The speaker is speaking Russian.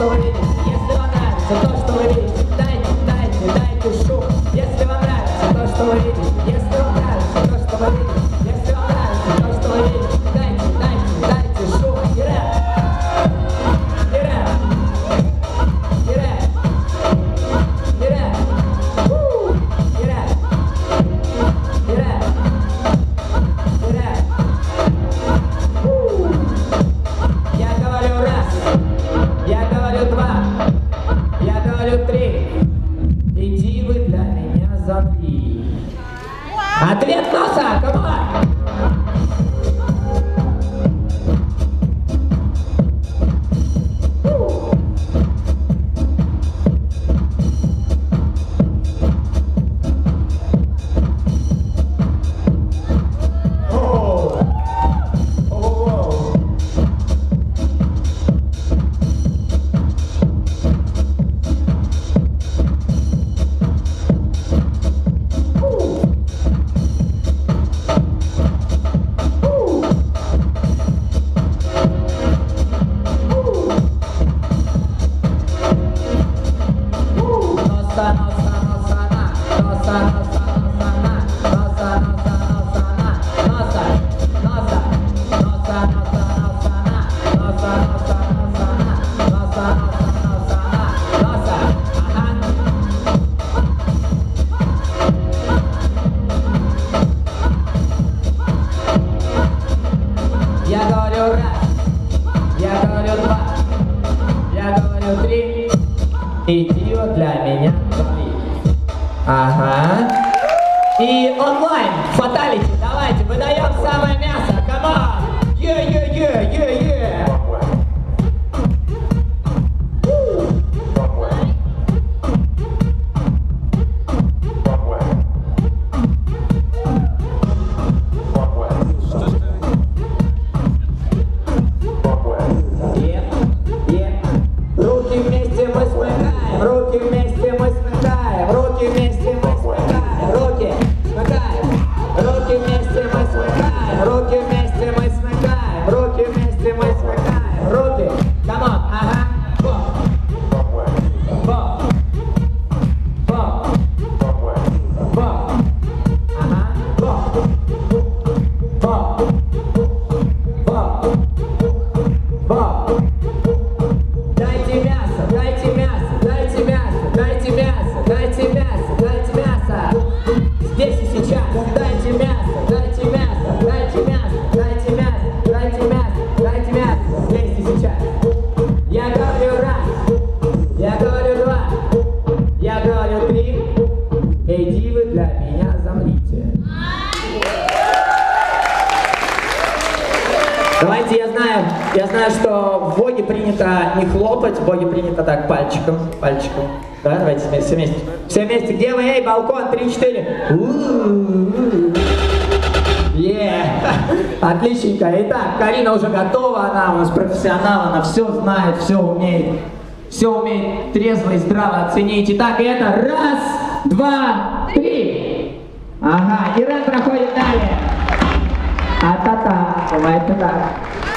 что вы видите. Если вам нравится то, что вы видите, Zaki. Nah, terlihat come on. Ага. И онлайн, фаталити, давайте, выдаем самое мясо, камон! Е-е-е-е-е! Давайте, я знаю, я знаю, что в боге принято не хлопать, в боге принято так пальчиком, пальчиком. Да, давайте все вместе. Все вместе. Где вы? Эй, балкон, 3-4. Е, отличненько. Итак, Карина уже готова, она у нас профессионал, она все знает, все умеет. Все умеет трезво и здраво оценить. Итак, и это раз, два, три. Ага, Иран проходит далее. А та-та, бывает и так.